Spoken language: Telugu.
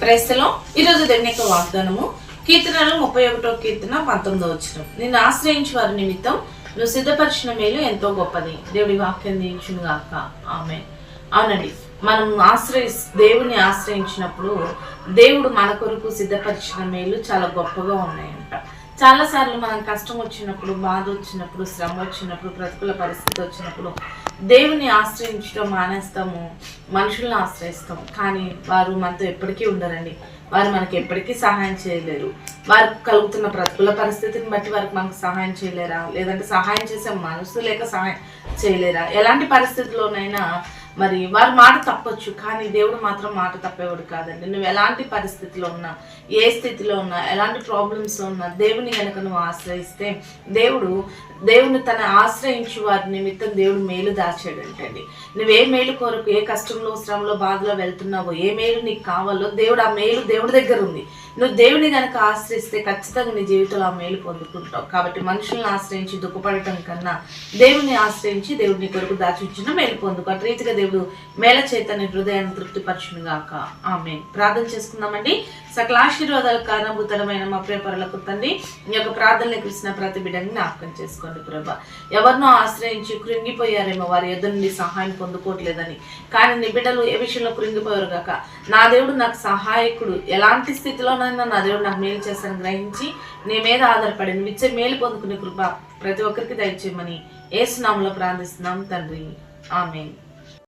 ప్రేస్తలో ఈరోజు దేవుని వాగ్దానము కీర్తనలు ముప్పై ఒకటో కీర్తన పంతొమ్మిదో వచ్చిన నిన్ను ఆశ్రయించి వారి నిమిత్తం నువ్వు సిద్ధపరిచిన మేలు ఎంతో గొప్పది. దేవుడి వాక్యం దీవించును గాక. ఆమె అవునండి. మనం ఆశ్రయి దేవుని ఆశ్రయించినప్పుడు దేవుడు మన కొరకు సిద్ధపరిచిన మేలు చాలా గొప్పగా ఉన్నాయంట. చాలాసార్లు మనం కష్టం వచ్చినప్పుడు బాధ వచ్చినప్పుడు శ్రమ వచ్చినప్పుడు ప్రతికూల పరిస్థితి వచ్చినప్పుడు దేవుని ఆశ్రయించడం మానేస్తాము మనుషులను ఆశ్రయిస్తాం కానీ వారు మనతో ఎప్పటికీ ఉండరండి. వారు మనకి ఎప్పటికీ సహాయం చేయలేరు. వారు కలుగుతున్న ప్రతికూల పరిస్థితిని బట్టి వారికి మనకు సహాయం చేయలేరా? లేదంటే సహాయం చేసే మనసు లేక సహాయం చేయలేరా? ఎలాంటి పరిస్థితుల్లోనైనా మరి వారి మాట తప్పొచ్చు కానీ దేవుడు మాత్రం మాట తప్పేవాడు కాదండి. నువ్వు ఎలాంటి పరిస్థితిలో ఉన్నా ఏ స్థితిలో ఉన్నా ఎలాంటి ప్రాబ్లమ్స్లో ఉన్నా దేవుని కనుక నువ్వు ఆశ్రయిస్తే దేవుడు దేవుని తన ఆశ్రయించి వారి నిమిత్తం దేవుడు మేలు దాచాడంటండి. నువ్వు ఏ మేలు కొరకు ఏ కష్టంలో శ్రమలో బాధలో వెళ్తున్నావో ఏ మేలు నీకు కావాలో దేవుడు ఆ మేలు దేవుడి దగ్గర ఉంది. నువ్వు దేవుని కనుక ఆశ్రయిస్తే ఖచ్చితంగా నీ జీవితంలో ఆ మేలు పొందుకుంటావు. కాబట్టి మనుషులను ఆశ్రయించి దుఃఖపడటం కన్నా దేవుని ఆశ్రయించి దేవుడిని కొరకు దాచించిన మేలు పొందుకో. అటు రీతిగా దేవుడు మేల చేతని హృదయాన్ని తృప్తిపరచును గాక. ఆమె ప్రార్థన చేసుకుందామండి. సకల ఆశీర్వాదాలు కారణభూతలమైన మా ప్రేపరులకు తండ్రి ఈ యొక్క ప్రార్థనలకు ఇచ్చిన ప్రతి బిడ్డని జ్ఞాపకం చేసుకోండి ప్రభా. ఎవరినో ఆశ్రయించి కృంగిపోయారేమో వారి ఎదురు నుండి సహాయం పొందుకోవట్లేదని. కానీ నీ బిడ్డలు ఏ విషయంలో కృంగిపోయారు గాక? నా దేవుడు నాకు సహాయకుడు. ఎలాంటి స్థితిలో నన్ను నా దేవుడు నాకు మేలు చేస్తాను గ్రహించి నీ మీద ఆధారపడింది. నువ్వు ఇచ్చే మేలు పొందుకునే కృప ప్రతి ఒక్కరికి దయచేయమని ఏసునామంలో ప్రార్థిస్తున్నాం తండ్రి. ఆమె